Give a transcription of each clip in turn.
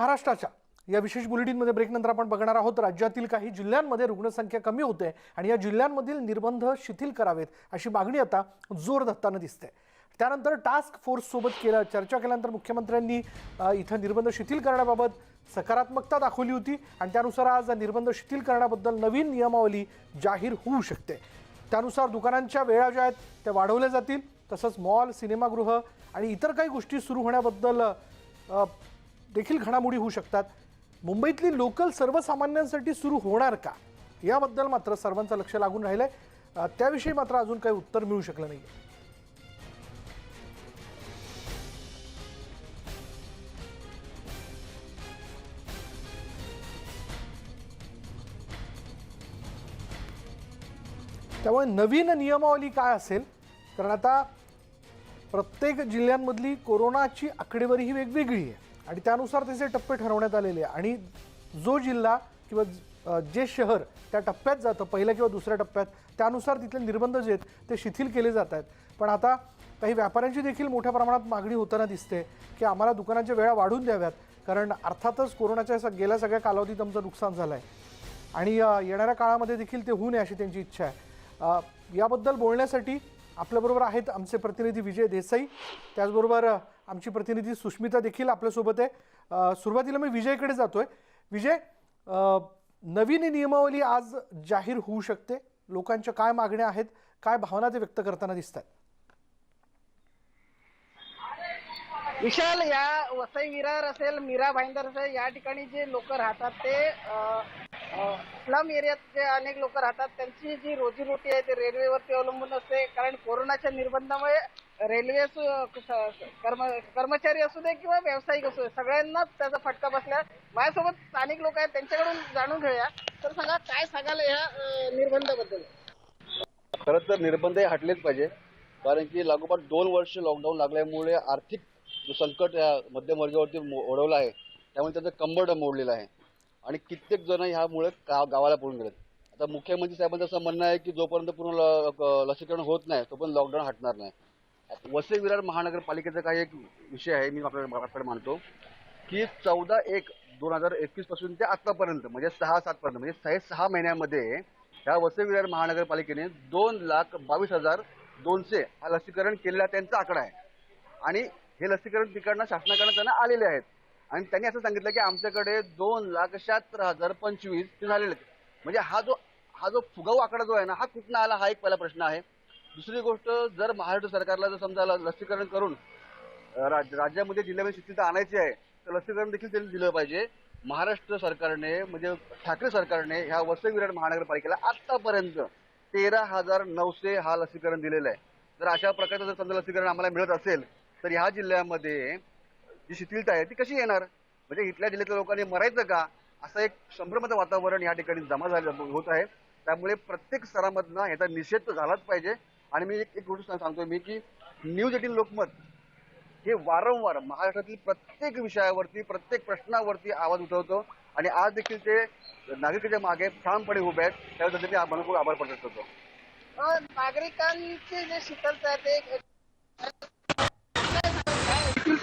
महाराष्ट्राच्या या विशेष बुलेटिनमध्ये ब्रेकनंतर आपण बघणार आहोत राज्यातील काही जिल्ह्यांमध्ये रुग्णसंख्या कमी होते आणि या जिल्ह्यांमधील निर्बंध शिथिल करावेत अशी मागणी आता जोर धत्ताना दिसते. त्यानंतर टास्क फोर्स सोबत केलं चर्चा केल्यानंतर मुख्यमंत्र्यांनी इथं निर्बंध शिथिल करण्याबाबत सकारात्मकता दाखवली होती आणि त्यानुसार आज निर्बंध शिथिल करण्याबद्दल नवीन नियमावली जाहीर होऊ शकते. त्यानुसार दुकानांच्या वेळा ज्या आहेत त्या वाढवल्या जातील तसंच मॉल सिनेमागृह आणि इतर काही गोष्टी सुरू होण्याबद्दल देखील घडामोडी होऊ शकतात. मुंबईतली लोकल सर्वसामान्यांसाठी सुरू होणार का? याबद्दल मात्र सर्वांचं लक्ष लागून राहिलं आहे त्याविषयी मात्र अजून काही उत्तर मिळू शकलं नाही त्यामुळे नवीन नियमावली काय असेल? कारण आता प्रत्येक जिल्ह्यांमधली कोरोनाची आकडेवारी ही वेगवेगळी आहे. आणि त्यानुसार त्याचे टप्पे ठरवण्यात आलेले आणि जो जिल्हा किंवा जे शहर त्या टप्प्यात जातं पहिल्या किंवा दुसऱ्या टप्प्यात त्यानुसार तिथले निर्बंध जे आहेत ते शिथिल केले जात आहेत. पण आता काही व्यापाऱ्यांची देखील मोठ्या प्रमाणात मागणी होताना दिसते की आम्हाला दुकानाच्या वेळा वाढून द्याव्यात कारण अर्थातच कोरोनाच्या स- गेल्या सगळ्या कालावधीत आमचं नुकसान झालं आहे आणि येणाऱ्या काळामध्ये देखील ते होऊ नये अशी त्यांची इच्छा आहे. याबद्दल बोलण्यासाठी आपल्याबरोबर आहेत आमचे प्रतिनिधी विजय देसाई. त्याचबरोबर आमची प्रतिनिधी सुष्मिता देखील आपल्यासोबत आहे. सुरुवातीला मी विजयकडे जातोय. विजय नवीन नियमावली आज जाहीर होऊ शकते. लोकांच्या काय मागण्या आहेत? काय भावना ते व्यक्त करताना दिसत आहेत विशाल या वसई विरार असेल मीरा भाईंदर असेल या ठिकाणी जे लोक राहतात ते स्लम एरियात जे अनेक लोक राहतात त्यांची जी रोजीरोटी आहे ते रेल्वेवरती अवलंबून असते. कारण कोरोनाच्या निर्बंधामुळे रेल्वे कर्म कर्मचारी असू दे किंवा व्यावसायिक असू दे सगळ्यांनाच त्याचा फटका बसला माझ्यासोबत स्थानिक लोक आहेत त्यांच्याकडून जाणून घेऊया. तर सांगा काय सांगाल या निर्बंधाबद्दल? खरं तर निर्बंध हे हटलेच पाहिजे. कारण की लागोपाठ दोन वर्ष लॉकडाऊन लागल्यामुळे आर्थिक जो संकट या मध्यमवर्गावरती ओढवलं आहे. त्यामुळे त्याचं कंबड मोडलेलं आहे. आणि कित्येक जण ह्यामुळे गा गावाला पळून गेलेत. आता मुख्यमंत्री साहेबांचं असं म्हणणं आहे की जोपर्यंत पूर्ण लसीकरण होत नाही तोपर्यंत लॉकडाऊन हटणार नाही. वसई विरार महानगरपालिकेचा काही एक विषय आहे मी आपल्याला आपल्याकडे मानतो की चौदा एक दोन हजार एकवीसपासून ते आतापर्यंत म्हणजे सहा सात पर्यंत म्हणजे सहा सहा महिन्यामध्ये ह्या वसई विरार महानगरपालिकेने दोन लाख बावीस हजार दोनशे हा लसीकरण केलेला त्यांचा आकडा आहे. आणि हे लसीकरण तिकडनं शासनाकडनं त्यांना आलेले आहेत. आणि त्यांनी असं सांगितलं की आमच्याकडे दोन लाख शहात्तर हजार पंचवीस ते झालेले आहेत म्हणजे हा जो हा जो फुगाऊ आकडा जो आहे ना हा कुठनं आला हा एक पहिला प्रश्न आहे. दुसरी गोष्ट जर महाराष्ट्र सरकारला जर समजा लसीकरण करून राज- राज्यामध्ये जिल्ह्यामध्ये शिथिलता आणायची आहे तर लसीकरण देखील त्यांनी दिलं पाहिजे. महाराष्ट्र सरकारने म्हणजे ठाकरे सरकारने ह्या वसई विराट महानगरपालिकेला आतापर्यंत तेरा हजार नऊशे हा लसीकरण दिलेलं आहे. जर अशा प्रकारचं जर समजा लसीकरण आम्हाला मिळत असेल तर ह्या जिल्ह्यामध्ये जी शिथिलता आहे ती कशी येणार? म्हणजे इथल्या जिल्ह्यातल्या लोकांनी मरायचं का? असं एक संभ्रमाचं वातावरण या ठिकाणी जमा झालं होत आहे. त्यामुळे प्रत्येक स्तरामधनं याचा निषेध तर झालाच पाहिजे. आणि मी एक एक गोष्ट सांगतोय मी की न्यूज एटीन लोकमत हे वारंवार महाराष्ट्रातील प्रत्येक विषयावरती प्रत्येक प्रश्नावरती आवाज उठवतो. आणि आज देखील ते नागरिकांच्या मागे ठामपणे उभे आहेत. त्याबद्दल मी मनपूर्वक आभार प्रकट करतो. नागरिकांची नागरिकांचे जे शीतलता आहे ते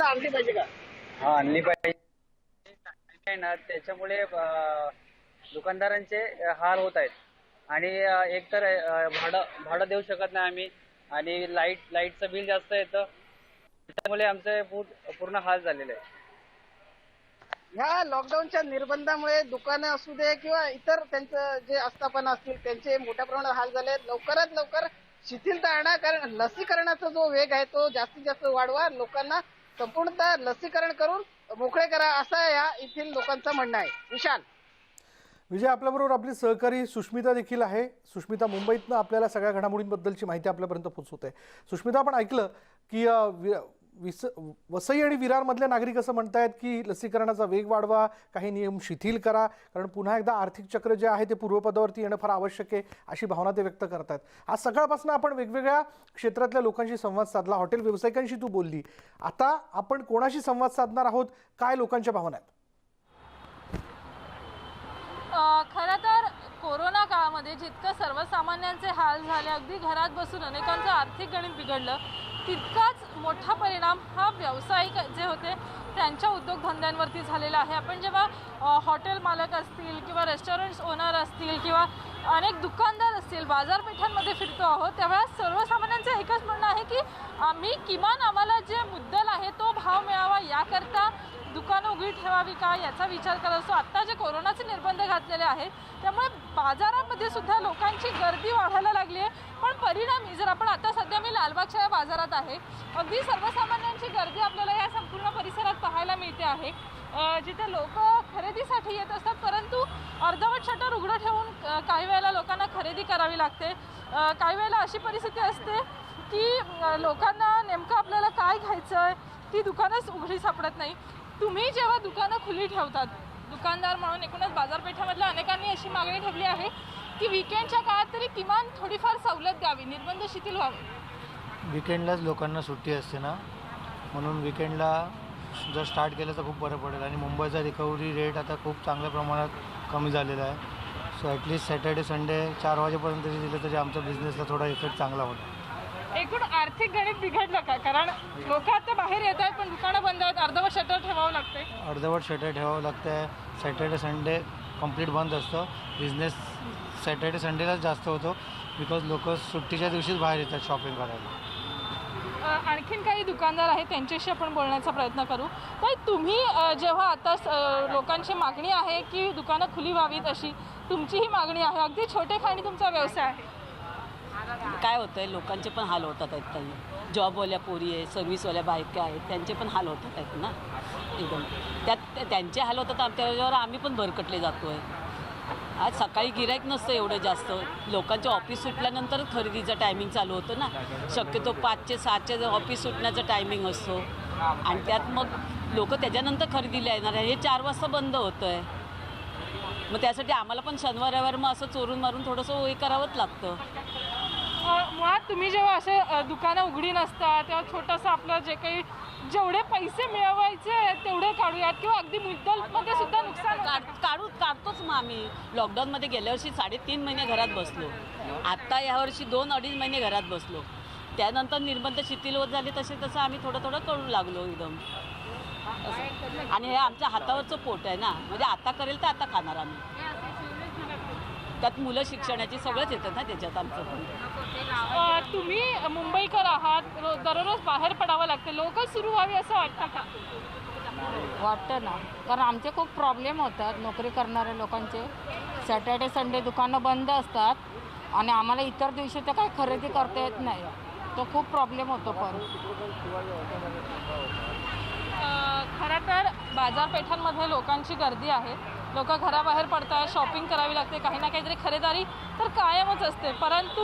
आणली पाहिजे का? हा आणली पाहिजे. ना त्याच्यामुळे दुकानदारांचे हाल होत आहेत. आणि एक तर भाडं भाडं देऊ शकत नाही आम्ही. आणि लाइट लाईटचं बिल जास्त येतं. त्यामुळे आमचे पूर- पूर्ण हाल झालेले आहे ह्या लॉकडाऊनच्या निर्बंधामुळे दुकानं असू दे किंवा इतर त्यांचं जे आस्थापना असतील त्यांचे मोठ्या प्रमाणात हाल झाले. लवकरात लवकर शिथिलता आणा कारण लसीकरणाचा जो वेग आहे तो जास्तीत जास्त वाढवा. लोकांना संपूर्णतः लसीकरण करून मोकळे करा असा या येथील लोकांचं म्हणणं आहे. विशाल. विजय आपल्याबरोबर आपली सहकारी सुष्मिता देखील आहे. सुष्मिता मुंबईतनं आपल्याला सगळ्या घडामोडींबद्दलची माहिती आपल्यापर्यंत पोहोचवते. सुष्मिता आपण ऐकलं की विस वसई आणि विरारमधले नागरिक असं म्हणतायत की लसीकरणाचा वेग वाढवा काही नियम शिथिल करा कारण पुन्हा एकदा आर्थिक चक्र जे आहे ते पूर्वपदावरती येणं फार आवश्यक आहे अशी भावना ते व्यक्त करतायत आज सकाळपासून आपण वेगवेगळ्या क्षेत्रातल्या लोकांशी संवाद साधला. हॉटेल व्यावसायिकांशी तू बोलली. आता आपण कोणाशी संवाद साधणार आहोत? काय लोकांच्या भावना आहेत? खरं तर कोरोना काळामध्ये जितकं सर्वसामान्यांचे हाल झाले अगदी घरात बसून अनेकांचं आर्थिक गणित बिघडलं तितकाच मोठा परिणाम हा व्यावसायिक जे होते त्यांच्या उद्योगधंद्यांवरती झालेला आहे. आपण जेव्हा हॉटेल मालक असतील किंवा रेस्टॉरंट्स ओनर असतील किंवा अनेक दुकानदार असतील बाजारपेठांमध्ये फिरतो आहोत तेव्हा सर्वसामान्यांचं एकच म्हणणं आहे की आम्ही किमान आम्हाला जे मुद्दल आहे तो भाव मिळावा याकरता दुकानं उघडी ठेवावी का याचा विचार करत असतो. आत्ता जे कोरोनाचे निर्बंध घातलेले आहेत त्यामुळे बाजारामध्ये सुद्धा लोकांची गर्दी वाढायला लागली आहे. पण परिणामी जर आपण आता सध्या मी लालबागच्या या बाजारात आहे अगदी सर्वसामान्यांची गर्दी आपल्याला या संपूर्ण परिसरात पाहायला मिळते आहे. जिथे लोक खरेदीसाठी येत असतात परंतु अर्धवट शटर उघडं ठेवून काही वेळेला लोकांना खरेदी करावी लागते. काही वेळेला अशी परिस्थिती असते की लोकांना नेमकं आपल्याला काय घ्यायचं आहे ती दुकानच उघडी सापडत नाही. तुम्ही जेव्हा दुकानं खुली ठेवतात दुकानदार म्हणून एकूणच बाजारपेठामधल्या अनेकांनी अशी मागणी ठेवली आहे की विकेंडच्या काळात तरी किमान थोडीफार सवलत द्यावी निर्बंध शिथिल व्हावे. विकेंडलाच लोकांना सुट्टी असते ना? म्हणून विकेंडला जर स्टार्ट केलं तर खूप बरं पडेल. आणि मुंबईचा रिकव्हरी रेट आता खूप चांगल्या प्रमाणात कमी झालेला आहे. सो ॲटलिस्ट सॅटर्डे संडे चार वाजेपर्यंत जरी दिलं तरी आमच्या बिझनेसला थोडा इफेक्ट चांगला होता एकूण आर्थिक गणित बिघडलं का? कारण लोक आता बाहेर येत आहेत पण दुकानं बंद आहेत. अर्धवट शटर ठेवावं लागते अर्धवट शटर ठेवावं लागतं सॅटर्डे संडे कंप्लीट बंद असतं. बिझनेस सॅटर्डे संडेलाच जास्त होतो. बिकॉज लोक सुट्टीच्या दिवशीच बाहेर येतात शॉपिंग करायला. अ, आणखीन काही दुकानदार आहेत त्यांच्याशी आपण बोलण्याचा प्रयत्न करू. तर तुम्ही अ, जेव्हा आता स- अ, लोकांची मागणी आहे की दुकानं खुली व्हावीत अशी तुमची ही मागणी आहे. अगदी छोटे खाणी तुमचा व्यवसाय आहे. काय होतं आहे लोकांचे पण हाल होतात आहेत काही. जॉबवाल्या पोरी आहे सर्व्हिसवाल्या बायका आहेत त्यांचे पण हाल होतात आहेत ना एकदम. त्यात त्यांचे हाल होतात आमच्यावर आम्ही पण भरकटले जातो आहे आज सकाळी गिराईक नसतं एवढं जास्त. लोकांचे ऑफिस सुटल्यानंतर खरेदीचं टायमिंग चालू होतं ना. शक्यतो पाचचे सातचे ऑफिस सुटण्याचा टायमिंग असतो. आणि त्यात मग लोक त्याच्यानंतर खरेदीला येणार. आहे हे चार वाजता बंद होतं आहे मग त्यासाठी आम्हाला पण शनिवार रविवार मग असं चोरून मारून थोडंसं हे करावंच लागतं. मुळात तुम्ही जेव्हा असे दुकानं उघडी नसतात तेव्हा छोटंसं आपलं जे काही जेवढे पैसे मिळवायचे तेवढे काढूयात किंवा अगदी मुद्दलमध्ये सुद्धा नुकसान. काढ काढू काढतोच मग आम्ही. लॉकडाऊनमध्ये गेल्या वर्षी साडेतीन महिने घरात बसलो. आत्ता यावर्षी दोन अडीच महिने घरात बसलो. त्यानंतर निर्बंध शिथिल होत झाले तसे तसं आम्ही थोडं थोडं करू लागलो एकदम. आणि हे आमच्या हातावरचं पोट आहे ना. म्हणजे आता करेल तर आता खाणार आम्ही. त्यात मुलं शिक्षणाची सगळंच येतं ना त्याच्यात आमचं तुम्ही मुंबईकर आहात दररोज बाहेर पडावं लागतं. लोक सुरू व्हावी असं वाटतं का? वाटतं ना. कारण आमचे खूप प्रॉब्लेम होतात नोकरी करणाऱ्या लोकांचे. सॅटर्डे संडे दुकानं बंद असतात आणि आम्हाला इतर दिवशी तर काही खरेदी करता येत नाही. तो खूप प्रॉब्लेम होतो पण. खरं तर बाजारपेठांमध्ये लोकांची गर्दी आहे. लोक घराबाहेर पडतात शॉपिंग करावी लागते काही ना काहीतरी खरेदारी तर कायमच असते. परंतु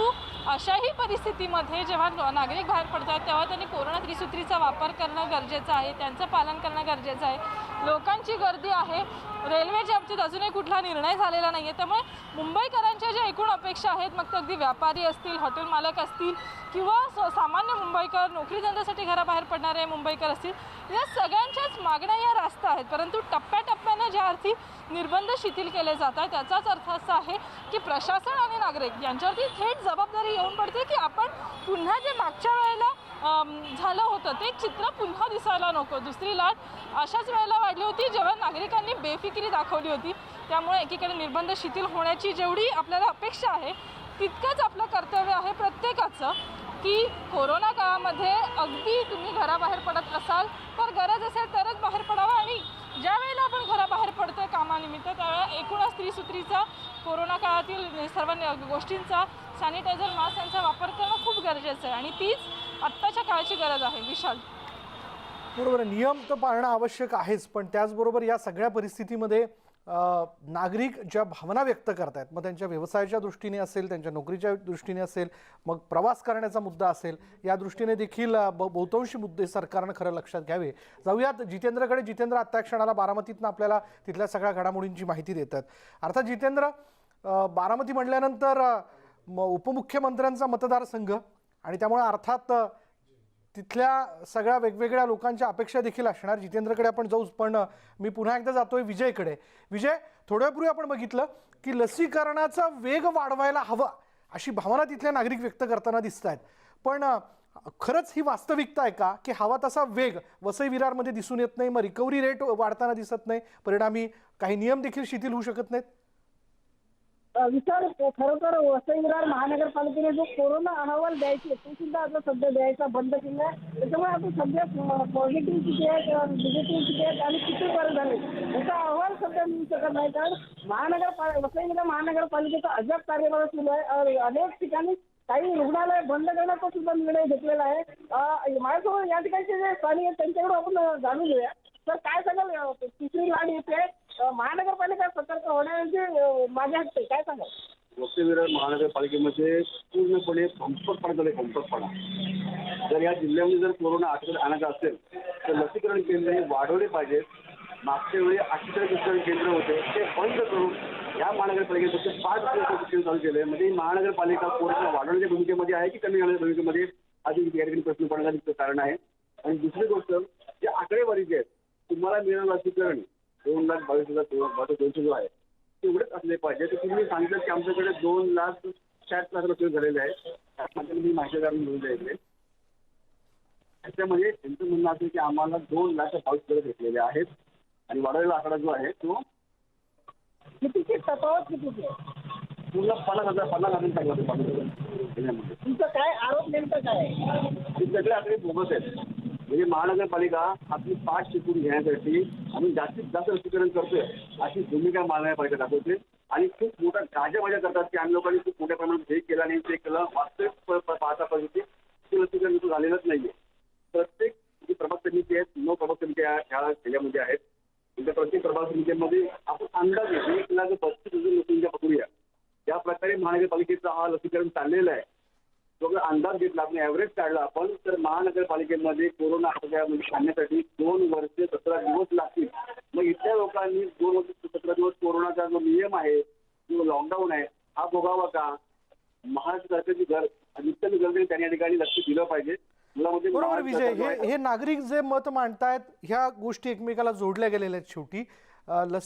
अशाही परिस्थितीमध्ये जेव्हा नागरिक बाहेर पडतात तेव्हा त्यांनी कोरोना त्रिसूत्रीचा वापर करणं गरजेचं आहे त्यांचं पालन करणं गरजेचं आहे. लोकांची गर्दी आहे रेल्वेच्या बाबतीत अजूनही कुठला निर्णय झालेला नाही आहे त्यामुळे मुंबईकरांच्या ज्या एकूण अपेक्षा आहेत मग ते अगदी व्यापारी असतील हॉटेल मालक असतील किंवा स- सामान्य मुंबईकर नोकरी धंद्यासाठी घराबाहेर पडणारे मुंबईकर असतील या सगळ्यांच्याच मागण्या या रास्त आहेत. परंतु टप्प्याटप्प्यानं ज्या अर्थी निर्बंध शिथिल केले जात आहेत त्याचाच अर्थ असा आहे की प्रशासन आणि नागरिक यांच्यावरती थेट जबाबदारी येऊन पडते की आपण पुन्हा जे मागच्या वेळेला झालं होतं ते चित्र पुन्हा दिसायला नको. दुसरी लाट अशाच वेळेला वाढली होती जेव्हा नागरिकांनी बेफिक बेफिकिरी दाखवली होती. त्यामुळे एकीकडे निर्बंध शिथिल होण्याची जेवढी आपल्याला अपेक्षा आहे तितकंच आपलं कर्तव्य आहे प्रत्येकाचं की कोरोना काळामध्ये अगदी तुम्ही घराबाहेर पडत असाल तर गरज असेल तरच बाहेर पडावं आणि ज्या वेळेला आपण घराबाहेर पडतोय कामानिमित्त त्यावेळेला एकूणच त्रिसूत्रीचा कोरोना काळातील सर्व गोष्टींचा सॅनिटायझर मास्क यांचा वापर करणं खूप गरजेचं आहे. आणि तीच आत्ताच्या काळाची गरज आहे विशाल. बरोबर नियम तर पाळणं आवश्यक आहेच पण त्याचबरोबर या सगळ्या परिस्थितीमध्ये नागरिक ज्या भावना व्यक्त करतायत मग त्यांच्या व्यवसायाच्या दृष्टीने असेल त्यांच्या नोकरीच्या दृष्टीने असेल मग प्रवास करण्याचा मुद्दा असेल या दृष्टीने देखील ब- बहुतांशी मुद्दे सरकारनं खरं लक्षात घ्यावे. जाऊयात जितेंद्रकडे. जितेंद्र आत्ता क्षणाला बारामतीतनं आपल्याला तिथल्या सगळ्या घडामोडींची माहिती देतात. अर्थात जितेंद्र बारामती म्हटल्यानंतर म- उपमुख्यमंत्र्यांचा मतदारसंघ आणि त्यामुळे अर्थात तिथल्या सगळ्या वेगवेगळ्या लोकांच्या अपेक्षा देखील असणार. जितेंद्रकडे आपण जाऊच पण मी पुन्हा एकदा जातोय विजयकडे. विजय थोड्यापूर्वी आपण बघितलं की लसीकरणाचा वेग वाढवायला हवा अशी भावना तिथले नागरिक व्यक्त करताना दिसत आहेत पण खरंच ही वास्तविकता आहे का? की हवा तसा वेग वसई विरारमध्ये दिसून येत नाही मग रिकव्हरी रेट वाढताना दिसत नाही परिणामी काही नियम देखील शिथिल होऊ शकत नाहीत? विचार खरोखर वसई विरार महानगरपालिकेने जो कोरोना अहवाल द्यायचे तो सुद्धा आता सध्या द्यायचा बंद केला आहे त्याच्यामुळे आपण सध्या पॉझिटिव्ह किती आहेत निगेटिव्ह किती आहेत आणि किती बरे झाले. याचा अहवाल सध्या मिळू शकत नाही. कारण महानगरपाल वसई विरार महानगरपालिकेचा अजब कार्यभार सुरू आहे. अनेक ठिकाणी काही रुग्णालय बंद करण्याचा सुद्धा निर्णय घेतलेला आहे. अ, माझ्यासोबत या ठिकाणचे जे स्थानिक आहेत त्यांच्याकडून आपण जाणून घेऊया. तर काय सांगाल तिसरी लाट येते महानगरपालिका सतर्क होण्याची माझ्या हस्ते काय सांगा वसई विरार महानगरपालिकेमध्ये पूर्णपणे संपर्कपणा झाले संपर्कपणा जर या जिल्ह्यामध्ये जर कोरोना आठवड आणायचा असेल तर लसीकरण केंद्र हे वाढवले पाहिजेत. मागच्या वेळी अठ्ठेचाळीस लसीकरण केंद्र होते ते बंद करून या महानगरपालिकेत फक्त पाच लसीकरण केंद्र चालू केले. म्हणजे ही महानगरपालिका कोरोना वाढवण्याच्या भूमिकेमध्ये आहे की कमी करण्याच्या भूमिकेमध्ये? अजून या ठिकाणी प्रश्न पडण्याचं कारण आहे. आणि दुसरी गोष्ट जे आकडेवारी जे आहेत तुम्हाला मिळणार लसीकरण दोन लाख बावीस हजार दोन- दोनशे जो आहे तेवढेच असले पाहिजे. तर तुम्ही सांगितलं की आमच्याकडे दोन लाख साठ लाख रुपये झालेले आहेत. मी माहितीदार मिळून द्यायचे त्याच्यामध्ये त्यांचं म्हणणं असं आहे की आम्हाला दोन लाख बावीस हजार घेतलेले आहेत. आणि वाढवलेला आकडा जो आहे तो कितीची? तफावत कितीची? आहे पूर्ण पन्नास हजार पन्नास हजार सांगला त्याच्यामध्ये तुमचं काय? आरोप नेमकं काय सगळे आकडे बोगस आहेत. म्हणजे महानगरपालिका आपली पाठ शिकून घेण्यासाठी आम्ही जास्तीत जास्त लसीकरण करतोय अशी भूमिका महानगरपालिका दाखवते. आणि खूप मोठा गाजावाजा करतात की आम्ही लोकांनी खूप मोठ्या प्रमाणात हे केलं आणि ते केलं. वास्तविक पाहता पाहिजे ते लसीकरण इथं झालेलंच नाहीये. प्रत्येक जी प्रभाग समिती आहेत नऊ प्रभाग समिती ह्या जिल्ह्यामध्ये आहेत. त्या प्रत्येक प्रभाग समितीमध्ये आपण अंदाजे एक लाख पस्तीस हजार लोकांच्या पकडूया. या प्रकारे महानगरपालिकेचा हा लसीकरण चाललेला आहे. जर अंदाज घेतला आपण ॲव्हरेज काढला आपण तर महानगरपालिकेमध्ये कोरोना आटोक्यामध्ये आणण्यासाठी दोन वर्ष सतरा दिवस लागतील. मग इथल्या लोकांनी दोन वर्ष सतरा दिवस कोरोनाचा जो नियम आहे जो लॉकडाऊन आहे हा भोगावा का? महाराष्ट्र सरकारची गरज नित्य गरजेने त्यांनी या ठिकाणी लक्ष दिलं पाहिजे. मुलामध्ये बरोबर विजय जो हे हे नागरिक जे मत मांडतायत ह्या गोष्टी एकमेकाला जोडल्या गेलेल्या आहेत शेवटी. लस